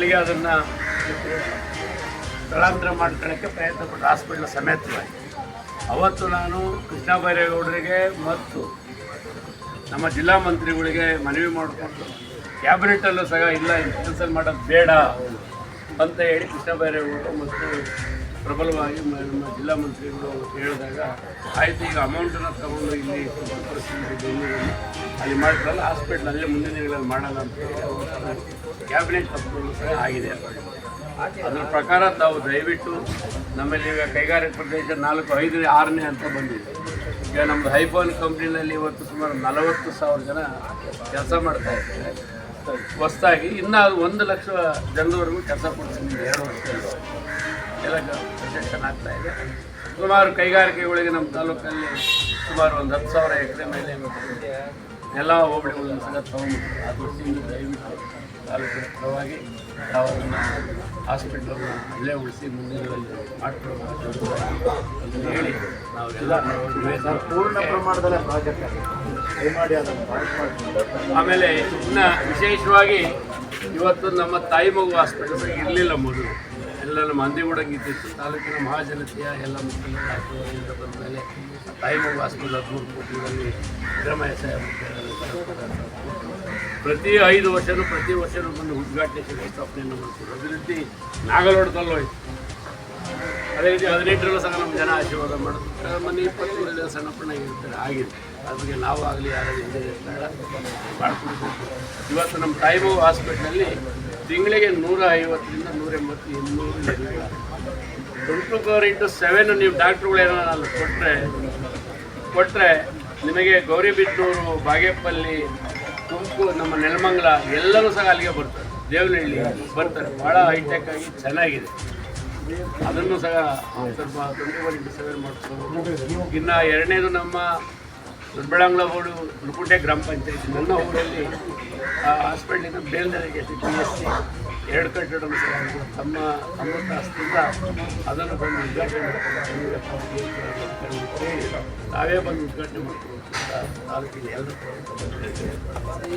ಅಲ್ಲಿಗೆ ಅದನ್ನು ಸ್ಥಳಾಂತರ ಮಾಡ್ಕೊಳ್ಳೋಕ್ಕೆ ಪ್ರಯತ್ನ ಪಟ್ಟು ಹಾಸ್ಪಿಟ್ಲ್ ಸಮೇತವಾಗಿ. ಅವತ್ತು ನಾನು ಕೃಷ್ಣ ಬೈರೇಗೌಡರಿಗೆ ಮತ್ತು ನಮ್ಮ ಜಿಲ್ಲಾ ಮಂತ್ರಿಗಳಿಗೆ ಮನವಿ ಮಾಡಿಕೊಂಡು ಕ್ಯಾಬಿನೆಟಲ್ಲೂ ಸಹ ಇಲ್ಲ ಕ್ಯಾನ್ಸಲ್ ಮಾಡೋದು ಬೇಡ ಅಂತ ಹೇಳಿ ಕೃಷ್ಣ ಬೈರೇಗೌಡರು ಮತ್ತು ಪ್ರಬಲವಾಗಿ ನಮ್ಮ ಜಿಲ್ಲಾ ಮಂತ್ರಿಗಳು ಹೇಳಿದಾಗ, ಆಯಿತು, ಈಗ ಅಮೌಂಟನ್ನು ತಗೊಂಡು ಇಲ್ಲಿ ಅಲ್ಲಿ ಮಾಡ್ತಾರಲ್ಲ ಹಾಸ್ಪಿಟ್ಲ್ ಅಲ್ಲೇ ಮುಂದಿನ ದಿನಗಳಲ್ಲಿ ಮಾಡಲ್ಲ ಅಂತ ಕ್ಯಾಬಿನೆಟ್ ತಪ್ಪು ಆಗಿದೆ. ಅದರ ಪ್ರಕಾರ ತಾವು ದಯವಿಟ್ಟು ನಮ್ಮಲ್ಲಿ ಈಗ ಕೈಗಾರಿಕಾ ಪ್ರದೇಶ ನಾಲ್ಕು ಐದು ಆರನೇ ಅಂತ ಬಂದಿದೆ. ಈಗ ನಮ್ಮದು ಹೈಫೋನ್ ಕಂಪ್ನಿನಲ್ಲಿ ಇವತ್ತು ಸುಮಾರು ನಲವತ್ತು ಸಾವಿರ ಜನ ಕೆಲಸ ಮಾಡ್ತಾ ಇದ್ದಾರೆ. ಹೊಸದಾಗಿ ಇನ್ನು ಒಂದು ಲಕ್ಷ ಜನರವರೆಗೂ ಕೆಲಸ ಕೊಡ್ತೀನಿ ಎರಡು ವರ್ಷದಲ್ಲಿ ಎಲ್ಲ ಪ್ರೊಜೆಕ್ಷನ್ ಆಗ್ತಾ ಇದೆ. ಸುಮಾರು ಕೈಗಾರಿಕೆಗಳಿಗೆ ನಮ್ಮ ತಾಲೂಕಲ್ಲಿ ಸುಮಾರು ಒಂದು ಹತ್ತು ಸಾವಿರ ಎಕರೆ ಮೇಲೆ ಎಲ್ಲ ಹೋಬಳಿಗಳನ್ನು ಸಹ ತಗೊಂಡ್ಬಿಟ್ಟು ಆ ದೃಷ್ಟಿಯಿಂದ ದಯವಿಟ್ಟು ತಾಲೂಕಿನ ಪರವಾಗಿ ಅವರನ್ನು ಹಾಸ್ಪಿಟ್ಲನ್ನು ಅಲ್ಲೇ ಉಳಿಸಿ ಮುಂದಿನಗಳಲ್ಲಿ ಮಾಡ್ಕೊಳ್ಬೇಕು ಅಂತ ಹೇಳಿ ನಾವೆಲ್ಲ ಪೂರ್ಣ ಪ್ರಮಾಣದಲ್ಲಿ ಪ್ರಾಜೆಕ್ಟ್ ದಯಮಾಡಿ ಅದನ್ನು ಆಮೇಲೆ ಇನ್ನು ವಿಶೇಷವಾಗಿ ಇವತ್ತು ನಮ್ಮ ತಾಯಿ ಮಗು ಹಾಸ್ಪಿಟಲ್ ಇರಲಿಲ್ಲ ಮೊದಲು. ಎಲ್ಲ ಮಂದಿ ಇದ್ದಿತ್ತು ತಾಲೂಕಿನ ಮಹಾಜನತೆಯ ಎಲ್ಲ ಮುಖ್ಯಮಂತ್ರಿ ಆಶೀರ್ವಾದದಿಂದ ಬಂದ ಮೇಲೆ ತಾಯಿ ಮಗು ಹಾಸ್ಪಿಟಲ್ ಹದಿಮೂರು ಕೋಟಿಗಳಲ್ಲಿ ಸಾಹೇಬ್ ಪ್ರತಿ ಐದು ವರ್ಷನೂ, ಪ್ರತಿ ವರ್ಷನೂ ಬಂದು ಉದ್ಘಾಟನೆ ಸ್ಥಾಪನೆಯನ್ನು ಮಾಡ್ತೀವಿ ಅಭಿವೃದ್ಧಿ ನಾಗಲೋಟದಲ್ಲೂ ಹೋಯ್ತು ಅದೇ ರೀತಿ ಹದಿನೆಂಟರಲ್ಲೂ ಸಹ ನಮ್ಮ ಜನ ಆಶೀರ್ವಾದ ಮಾಡೋದು ಮನೆ ಇಪ್ಪತ್ತೂರಲ್ಲಿ ಸಣ್ಣ ಪುಣ್ಣ ಇರ್ತಾರೆ ಆಗಿದೆ ಅದ್ರಿಗೆ ನಾವು ಆಗಲಿ ಯಾರಾದರೂ ಇವತ್ತು ನಮ್ಮ ಟೈಮು ಹಾಸ್ಪಿಟ್ಲಲ್ಲಿ ತಿಂಗಳಿಗೆ ನೂರ ಐವತ್ತರಿಂದ ನೂರ ಎಂಬತ್ತು ಇನ್ನೂರು ಟ್ವೆಂಟಿ ಫೋರ್ ಇಂಟು ಸೆವೆನ್ ನೀವು ಡಾಕ್ಟ್ರುಗಳೇನೋ ಅಲ್ಲಿ ಕೊಟ್ಟರೆ ಕೊಟ್ಟರೆ ನಿಮಗೆ ಗೌರಿಬಿದ್ದೂರು ಬಾಗೇಪಲ್ಲಿ, ತುಮಕೂರು, ನಮ್ಮ ನೆಲಮಂಗಲ ಎಲ್ಲರೂ ಸಹ ಅಲ್ಲಿಗೆ ಬರ್ತಾರೆ. ದೇವನಹಳ್ಳಿ ಬರ್ತಾರೆ. ಭಾಳ ಹೈಟೆಕ್ ಆಗಿ ಚೆನ್ನಾಗಿದೆ. ಅದನ್ನು ಸಹ ಸ್ವಲ್ಪ ಟ್ವೆಂಟಿ ಫೋರ್ ಇಂಟು ಸೆವೆನ್ ಮಾಡ್ಕೊಂಡು, ಇನ್ನು ಎರಡನೇದು ನಮ್ಮ ದೊಡ್ಡಬಳ್ಳಾಂಗ್ಲ ಬೋರ್ಡು ಲುಕುಟೆ ಗ್ರಾಮ ಪಂಚಾಯತಿ, ನನ್ನ ಊರಲ್ಲಿ ಆ ಹಾಸ್ಪಿಟ್ಲಿನ ಮೇಲ್ದರಿಗೆ ಪಿ ಎಸ್ ಸಿ ಎರಡು ಕಟ್ಟಡ ತಮ್ಮ ಅಮೃತ ಆಸ್ತಿಯಿಂದ ಅದನ್ನು ಬಂದು ಉದ್ಘಾಟನೆ ಮಾಡ್ಕೊಂಡು ತಾವೇ ಬಂದು ಉದ್ಘಾಟನೆ ಮಾಡ್ಕೊಂಡು ತಾಲೂಕಿನ ಎಲ್ಲರೂ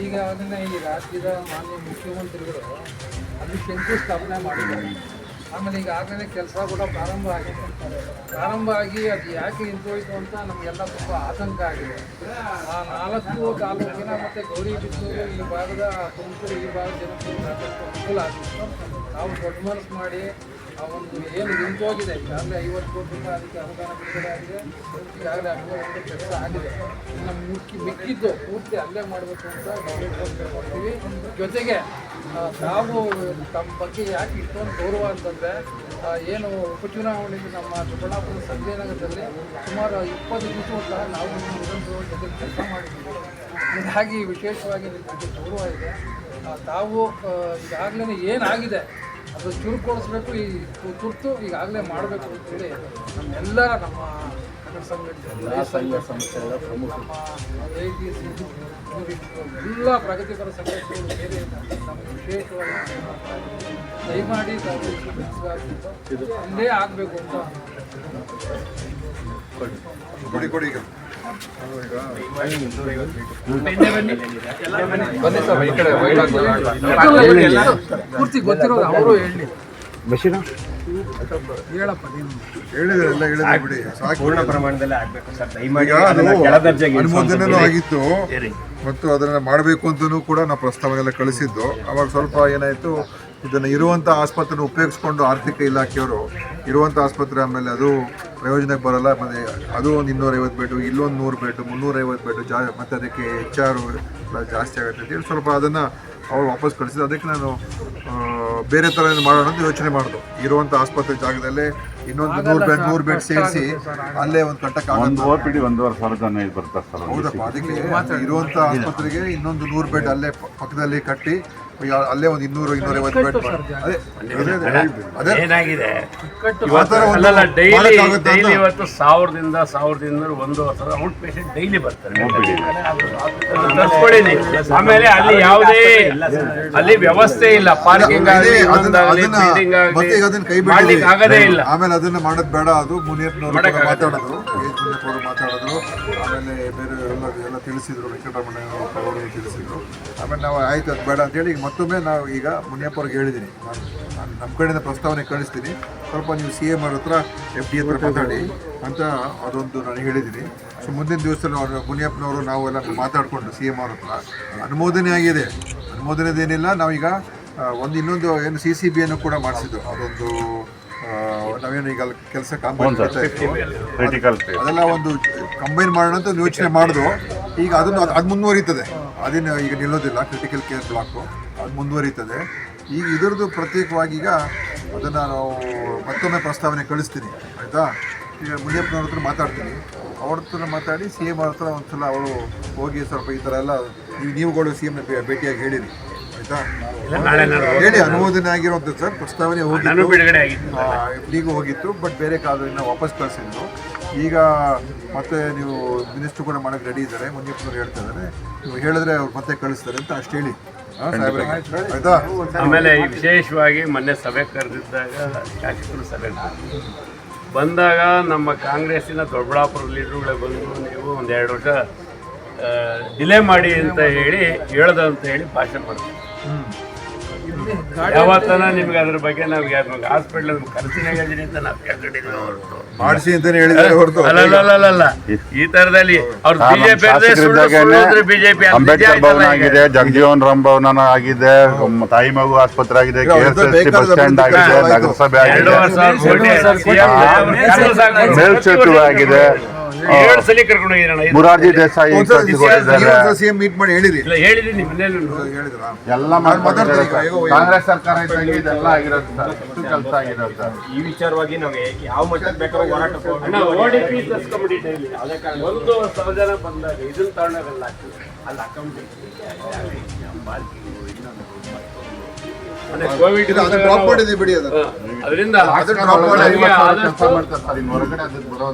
ಈಗ ಅದನ್ನು ಈ ರಾಜ್ಯದ ಮಾನ್ಯ ಮುಖ್ಯಮಂತ್ರಿಗಳು ಅಲ್ಲಿ ಶಂಕುಸ್ಥಾಪನೆ ಮಾಡಿದ್ದಾರೆ. ಆಮೇಲೆ ಈಗ ಈಗಾಗಲೇ ಕೆಲಸ ಕೂಡ ಪ್ರಾರಂಭ ಆಗಿದೆ. ಪ್ರಾರಂಭ ಆಗಿ ಅದು ಯಾಕೆ ನಿಂತೋಯ್ತು ಅಂತ ನಮಗೆಲ್ಲ ತುಂಬ ಆತಂಕ ಆಗಿದೆ. ಆ ನಾಲ್ಕು ತಾಲೂಕಿನ ಮತ್ತು ಗೌರಿಬಿದನೂರು ಈ ಭಾಗದ ತುಮಕೂರು ಈ ಭಾಗದ ಜನಕ್ಕೆ ಅನುಕೂಲ ಆಗಿತ್ತು ನಾವು ದೊಡ್ಡ ಮನಸ್ಸು ಮಾಡಿ ಆ ಒಂದು ಏನು ನಿಂತೋಗಿದೆ ಈಗಾಗಲೇ ಐವತ್ತು ಕೋಟಿ ರೂಪಾಯಿ ಅದಕ್ಕೆ ಅನುದಾನ ಬಿಡುಗಡೆ ಆಗಿದೆ. ಈಗಾಗಲೇ ಒಂದು ಕೆಲಸ ಆಗಿದೆ. ನಮ್ಮ ಮುಕ್ಕಿ ಮಿಕ್ಕಿದ್ದು ಪೂರ್ತಿ ಅಲ್ಲೇ ಮಾಡಬೇಕು ಅಂತ ಮಾಡ್ತೀವಿ. ಜೊತೆಗೆ ತಾವು ತಮ್ಮ ಬಗ್ಗೆ ಯಾಕೆ ಇಷ್ಟೊಂದು ಗೌರವ ಅಂತಂದರೆ ಏನು ಉಪಚುನಾವಣೆಗೆ ನಮ್ಮ ದೊಡ್ಡಬಳ್ಳಾಪುರ ಸಂಜಯನಗರದಲ್ಲಿ ಸುಮಾರು ಇಪ್ಪತ್ತು ದಿವಸ ಸಹ ನಾವು ಜೊತೆ ಕೆಲಸ ಮಾಡಿದ್ದೀವಿ. ಇದಾಗಿ ವಿಶೇಷವಾಗಿ ನಿಮ್ಮ ಬಗ್ಗೆ ಗೌರವ ಇದೆ. ತಾವು ಈಗಾಗಲೇ ಏನಾಗಿದೆ ಅದು ಚುರುಕೊಳಿಸ್ಬೇಕು ಈ ತುರ್ತು ಈಗಾಗಲೇ ಮಾಡಬೇಕು ಅಂತೇಳಿ ನಮ್ಮೆಲ್ಲರ ನಮ್ಮ ಸಂಘಟನೆ ಸಂಘ ಸಂಸ್ಥೆಗಳ ಪ್ರಮುಖ ಎಲ್ಲ ಪ್ರಗತಿಪರ ಸಂಘಟನೆಗಳು ಸೇರಿ ವಿಶೇಷವಾಗಿ ದಯಮಾಡಿ ಒಂದೇ ಆಗಬೇಕು ಅಂತ. ಕೊಡಿ ಕೊಡಿ ಈಗ. ಪೂರ್ತಿ ಗೊತ್ತಿರೋದು ಅವರು ಹೇಳಿ. ಹೇಳಪ್ಪ ನೀನು. ಹೇಳಿದ್ರೆ ಎಲ್ಲ ಹೇಳಿದ್ರೆ ಬಿಡಿ. ಸಾಕು. ಪೂರ್ಣ ಪ್ರಮಾಣದಲ್ಲಿ ಆಗ್ಬೇಕು ಸರ್. ದಯಮಾಡಿ ಈಗ ಅದು ಅದನ್ನ ಕೆಳದರ್ಜೆಗೆ ಅನುಮೋದನೆನೂ ಆಗಿತ್ತು. ಮತ್ತು ಅದನ್ನ ಮಾಡಬೇಕು ಅಂತಲೂ ಕೂಡ ನಾವು ಪ್ರಸ್ತಾವನೆಲ್ಲ ಕಳಿಸಿದ್ದು. ಅವಾಗ ಸ್ವಲ್ಪ ಏನಾಯ್ತು ಇದನ್ನು ಇರುವಂಥ ಆಸ್ಪತ್ರೆ ಉಪಯೋಗಿಸ್ಕೊಂಡು ಆರ್ಥಿಕ ಇಲಾಖೆಯವರು ಇರುವಂಥ ಆಸ್ಪತ್ರೆ ಆಮೇಲೆ ಅದು ಪ್ರಯೋಜನಕ್ಕೆ ಬರಲ್ಲ. ಮತ್ತೆ ಅದು ಒಂದು ಇನ್ನೂರೈವತ್ತು ಬೆಡ್ ಇಲ್ಲೊಂದು ನೂರು ಬೇಟು ಮುನ್ನೂರೈವತ್ತು ಬೇಟು ಜಾ ಮತ್ತು ಅದಕ್ಕೆ ಹೆಚ್ಚಾರು ಜಾಸ್ತಿ ಆಗುತ್ತೆ ಅಂತೇಳಿ ಸ್ವಲ್ಪ ಅದನ್ನು ಅವ್ರು ವಾಪಸ್ ಕಳಿಸಿದ್ರು. ಅದಕ್ಕೆ ನಾನು ಆ, ಬೇರೆ ಥರ ಮಾಡೋಣ ಅಂತ ಯೋಚನೆ ಮಾಡಿದ್ರು ಇರುವಂಥ ಆಸ್ಪತ್ರೆ ಜಾಗದಲ್ಲೇ ಇನ್ನೊಂದು ನೂರು ಬೆಡ್ ನೂರು ಬೆಡ್ ಸೇರಿಸಿ ಅಲ್ಲೇ ಒಂದು ಕಟ್ಟಕ್ಕೆ ಒಂದು ಓ ಪಿ ಡಿ ಒಂದೂವರೆ ಸಾವಿರ ಜನ ಇದು ಬರ್ತಾರೆ ಸರ್ ಹೌದಪ್ಪ ಅದಕ್ಕೆ ಇರುವಂತ ಆಸ್ಪತ್ರೆಗೆ ಇನ್ನೊಂದು ನೂರು ಬೆಡ್ ಅಲ್ಲೇ ಪಕ್ಕದಲ್ಲಿ ಕಟ್ಟಿ ಅಲ್ಲೇ ಒಂದು ಇನ್ನೂರು ಇನ್ನೂರೈವತ್ತು ಅದೇ ಅದೇ ಏನಾಗಿದೆ? ಇವತ್ತು ಅಲ್ಲಲ್ಲ ಡೈಲಿ ಡೈಲಿ ಸಾವಿರದಿಂದ ಸಾವಿರದ ಇನ್ನೂರು ಒಂದು ಸಾವಿರ ಔಟ್ ಪೇಷಂಟ್ ಡೈಲಿ ಬರ್ತಾರೆ. ಅದನ್ನ ತರ್ಸ್ಕೊಳ್ಳಿ ನೀವು. ಆಮೇಲೆ ಅಲ್ಲಿ ಯಾವುದೇ ಅಲ್ಲಿ ವ್ಯವಸ್ಥೆ ಇಲ್ಲ. ಪಾರ್ಕಿಂಗ್ ಅದೇ ಆಗಲಿ ಅದನ್ನ ಇನ್ನೊಂದಾಗಲಿ ಅದನ್ನ ಮತ್ತೆ ಈಗ ಅದನ್ನ ಕೈ ಆಗಲಿ ಮಾಡ್ಲಿಕ್ಕೆ ಬಿಟ್ಟಿದ್ದೀವಿ. ಆಗದೇ ಇಲ್ಲ. ಆಮೇಲೆ ಅದನ್ನ ಮಾಡೋದು ಬೇಡ. ಅದು ಮುನಿಯಪ್ಪನವರು ಕೂಡ ಮಾಡಕ್ಕಾಗತ್ತೆ. ಅವರು ಮಾತಾಡಿದ್ರು. ಆಮೇಲೆ ಬೇರೆ ಎಲ್ಲ ಎಲ್ಲ ತಿಳಿಸಿದ್ರು ವೆಂಕಟರಮಣ ಅವರು ತಿಳಿಸಿದ್ರು. ಆಮೇಲೆ ನಾವು ಆಯ್ತು ಅದು ಬೇಡ ಅಂತೇಳಿ ಈಗ ಮತ್ತೊಮ್ಮೆ ನಾವು ಈಗ ಮುನಿಯಪ್ಪ ಅವ್ರಿಗೆ ಹೇಳಿದ್ದೀನಿ. ನಾನು ನಾನು ನಮ್ಮ ಕಡೆಯಿಂದ ಪ್ರಸ್ತಾವನೆ ಕಳಿಸ್ತೀನಿ. ಸ್ವಲ್ಪ ನೀವು ಸಿ ಎಂ ಅವ್ರ ಹತ್ರ ಎಫ್ ಡಿ ಹತ್ರ ಮಾತಾಡಿ ಅಂತ ಅದೊಂದು ನಾನು ಹೇಳಿದ್ದೀನಿ. ಸೊ ಮುಂದಿನ ದಿವಸದಲ್ಲಿ ಅವರು ಮುನಿಯಪ್ಪನವರು ನಾವು ಎಲ್ಲ ಮಾತಾಡಿಕೊಂಡು ಸಿ ಎಂ ಅವ್ರ ಹತ್ರ ಅನುಮೋದನೆ ಆಗಿದೆ. ಅನುಮೋದನೆದೇನಿಲ್ಲ. ನಾವೀಗ ಒಂದು ಇನ್ನೊಂದು ಏನು ಸಿ ಸಿ ಬಿಯನ್ನು ಕೂಡ ಮಾಡಿಸಿದ್ದು. ಅದೊಂದು ನಾವೇನು ಈಗ ಕೆಲಸ ಕಾಂಪೌಂಡ್ ಕ್ರಿಟಿಕಲ್ ಅದೆಲ್ಲ ಒಂದು ಕಂಬೈನ್ ಮಾಡೋಣ ಅಂತ ಒಂದು ಯೋಚನೆ ಮಾಡಿದ್ರು ಈಗ ಅದನ್ನು ಅದು ಮುಂದುವರಿತದೆ. ಅದೇನು ಈಗ ನಿಲ್ಲೋದಿಲ್ಲ. ಕ್ರಿಟಿಕಲ್ ಕೇರ್ ಬ್ಲಾಕು ಅದು ಮುಂದುವರಿತದೆ. ಈಗ ಇದರದ್ದು ಪ್ರತ್ಯೇಕವಾಗಿ ಈಗ ಅದನ್ನು ನಾವು ಮತ್ತೊಮ್ಮೆ ಪ್ರಸ್ತಾವನೆ ಕಳಿಸ್ತೀನಿ. ಆಯಿತಾ? ಈಗ ಮುನಿಯಪ್ಪನವ್ರ ಹತ್ರ ಮಾತಾಡ್ತೀನಿ. ಅವ್ರ ಹತ್ರ ಮಾತಾಡಿ ಸಿ ಎಂ ಅವ್ರ ಹತ್ರ ಒಂದ್ಸಲ ಅವರು ಹೋಗಿ ಸ್ವಲ್ಪ ಈ ಥರ ಎಲ್ಲ ನೀವು ನೀವುಗಳು ಸಿ ಎಮ್ನ ಭೇಟಿಯಾಗಿ ಹೇಳಿರಿ. ಆಯಿತಾ? ಹೇಳಿ ಅನುಮೋದನೆ ಆಗಿರೋದು ಸರ್ ಪ್ರಸ್ತಾವನೆ ನಾನು ಹೋಗಿತ್ತು. ಬಿಡುಗಡೆ ಆಗಿತ್ತು ಎಫ್ಡಿಗೂ ಹೋಗಿತ್ತು ಬಟ್ ಬೇರೆ ಕಾಲದಿಂದ ವಾಪಸ್ ಕಳಿಸಿದ್ರು ಈಗ ಮತ್ತೆ ನೀವು ಮಿನಿಸ್ಟರ್ ಕೂಡ ಮಾಡಕ್ಕೆ ರೆಡಿ ಇದ್ದಾರೆ. ಮುನಿಯಪ್ಪನವ್ರು ಹೇಳ್ತಾ ಇದ್ದಾರೆ. ನೀವು ಹೇಳಿದ್ರೆ ಅವ್ರು ಮತ್ತೆ ಕಳಿಸ್ತಾರೆ ಅಂತ ಅಷ್ಟು ಹೇಳಿ. ಆಯ್ತಾ? ಆಮೇಲೆ ಈ ವಿಶೇಷವಾಗಿ ಮೊನ್ನೆ ಸಭೆ ಕರೆದಿದ್ದಾಗ ಶಾಸಕರು ಸಭೆ. ಬಂದಾಗ ನಮ್ಮ ಕಾಂಗ್ರೆಸ್ಸಿನ ದೊಡ್ಡಬಳ್ಳಾಪುರ ಲೀಡ್ರುಗಳೇ ಬಂದು ನೀವು ಒಂದು ಎರಡು ವರ್ಷ ಡಿಲೇ ಮಾಡಿ ಅಂತ ಹೇಳಿ ಹೇಳ್ದ ಅಂತ ಹೇಳಿ ಭಾಷಣ ಮಾಡ್ತೀವಿ ಯಾವತ್ತನ ನಿಮ್ಗೆ ಅದ್ರ ಬಗ್ಗೆ ನಮ್ಗೆ ಹಾಸ್ಪಿಟ್ಲ್ ಖರ್ಚಿನಾಗ ಅಂತ ನಾವು ಕೇಳ್ಕೊಂಡಿದ್ದೀವಿ ಹೊರತು. ಮಾಡಿಸಿ ಅಂತಾನೆ ಹೇಳಿದ್ದಾರೆ ಹೊರತು. ಅಲ್ಲಲ್ಲಲ್ಲಲ್ಲ ಈ ತರದಲ್ಲಿ ಅವ್ರು ಬಿಜೆಪಿ ಶಾಸಕರಿದ್ದಾಗೇನೆ ಬಿಜೆಪಿ ಅಂಬೇಡ್ಕರ್ ಭವನ ಆಗಿದೆ ಜಗಜೀವನ್ ರಾಮ್ ಭವನ ಆಗಿದೆ ತಾಯಿ ಮಗು ಆಸ್ಪತ್ರೆ ಆಗಿದೆ K S S bus stand ಆಗಿದೆ ನಗರಸಭೆ ಆಗಿದೆ. ಮೇಲ್ಸೇತುವೆ ಆಗಿದೆ. ಎರಡು ಸಲ ಕರ್ಕೊಂಡು ಹೋಗಿರೋಣ ಮುರಾರ್ಜಿ ದೇಸಾಯಿ ಕಟ್ಟಿಕೊಂಡಿದ್ದಾರೆ ಸಿ ಎಂ ಮೀಟ್ ಮಾಡಿ ಹೇಳಿರಿ. ಇಲ್ಲ ಹೇಳಿದ್ದೀನಿ ಮನೇಲಿ ಹೇಳಿದ್ರ ಎಲ್ಲ. ಕಾಂಗ್ರೆಸ್ ಸರ್ಕಾರ ಇದ್ದಾಗ ಇದೆಲ್ಲ ಆಗಿರೋದು ಸರ್. ಇಷ್ಟು ಕೆಲಸ ಆಗಿರೋದು ಸರ್. ಈ ವಿಚಾರವಾಗಿ ನಾವು ಯಾವ ಮಟ್ಟಕ್ಕೆ ಬೇಕಾದ್ರೂ ಹೋರಾಟ ಅಣ್ಣ ಒಂದು ಸಹಜನ ಜನ ಬಂದಾಗ ಇದನ್ನ ತಗೊಂಡಾಗಲ್ಲ. ಅಲ್ಲಿ ಅಕೌಂಟ್ ಕೋವಿಡ್ ಅದನ್ನ ಡ್ರಾಪ್ ಮಾಡಿದ್ವಿ ಬಿಡಿ ಅದನ್ನ ಅದರಿಂದ ಅದನ್ನ ಡ್ರಾಪ್ ಮಾಡಿ ಆದಷ್ಟು ಹೊರಗಡೆ ಅದಕ್ಕೆ